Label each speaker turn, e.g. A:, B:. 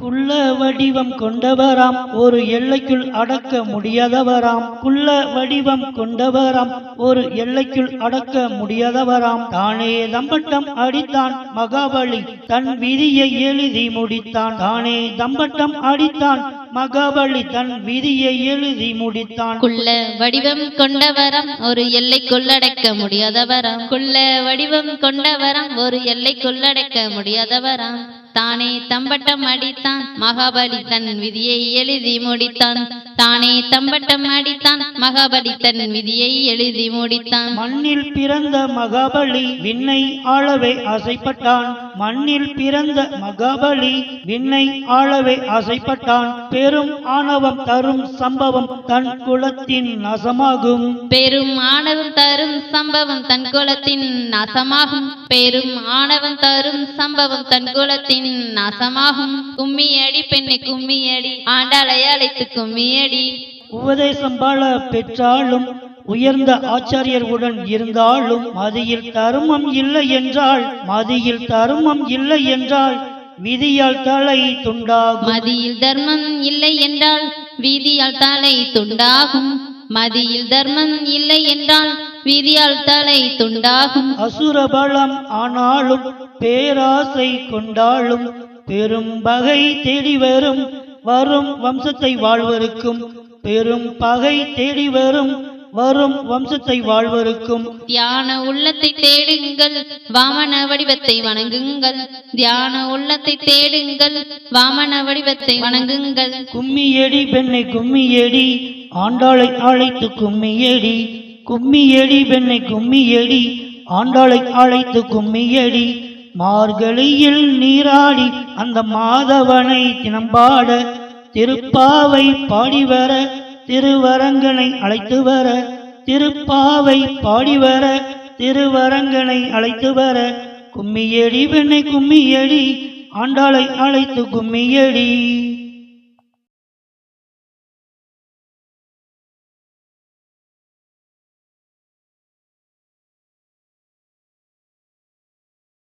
A: குள்ள வடிவம் கொண்டவராம் ஒரு எல்லைக்குள் அடக்க முடியாதவராம். குள்ள வடிவம் கொண்டவராம் ஒரு எல்லைக்குள் அடக்க முடியாதவராம். தானே தம்பட்டம் அடித்தான் மகாபலி தன் விதியை எழுதி முடித்தான். தானே தம்பட்டம் அடித்தான் மகாபலி தன் விதியை எழுதி முடித்தான்.
B: குள்ள வடிவம் கொண்டவரம் ஒரு எல்லை கொள்ளடக்க குள்ள வடிவம் கொண்டவரம் ஒரு எல்லை கொள்ளடக்க முடியாதவராம். தானே தம்பட்டம் அடித்தான். மகாபலி தன் விதியை எழுதி முடித்தான். தானே தம்பட்டம் அடித்தான். மகாபலி தன் விதியை எழுதி முடித்தான்.
A: மண்ணில் பிறந்த மகாபலி விண்ணை ஆளவே ஆசைப்பட்டான். மண்ணில் பிறந்த மகாபலி விண்ணை ஆளவே ஆசைப்பட்டான். பெரும் ஆணவம் தரும் சம்பவம் தன் குலத்தின் நாசமாகும்.
B: பெரும் ஆணவம் தரும் சம்பவம் தன் குலத்தின் நாசமாகும். பெரும் ஆணவம் தரும் சம்பவம் தன் குலத்தின் நாசமாகும். கும்மியடி பெண்ணை கும்மியடி ஆண்டாளை அழைத்து கும்மியடி.
A: உபதேசம் பல பெற்றாலும் உயர்ந்த ஆச்சாரியர் உடன் இருந்தாலும் மதியில் தருமம் இல்லை என்றால் மதியில் தருமம் இல்லை என்றால் விதியால் தலை துண்டாகும்.
B: மதியில் தர்மம் இல்லை என்றால் வீதியால் தலை துண்டாகும். மதியில் தர்மம் இல்லை என்றால் வீதியால் தலை துண்டாகும்.
A: அசுர பலம் ஆனாலும் பேராசை கொண்டாலும் பெரும் பகை தேடி வரும். வரும் வம்சத்தை வாழ்வருக்கும் பெரும் பகை தேடி வரும் வரும் வம்சத்தை வாழ்வருக்கும்
B: தியான உள்ளத்தை தேடுங்கள் வாமன வடிவத்தை வணங்குங்கள். தியான உள்ளத்தை தேடுங்கள் வாமன வடிவத்தை வணங்குங்கள்.
A: கும்மியடி பெண்ணை கும்மியடி ஆண்டாளை அழைத்து கும்மியடி. கும்மியடி பெண்ணை கும்மியடி ஆண்டாளை அழைத்து கும்மியடி. மார்கழியில் நீராடி அந்த மாதவனை தினம்பாட திருப்பாவை பாடிவர திருவரங்கனை அழைத்து வர திருப்பாவை பாடிவர திருவரங்கனை அழைத்து வர கும்மியடி வெண்ணை கும்மியடி ஆண்டாளை அழைத்து கும்மியடி.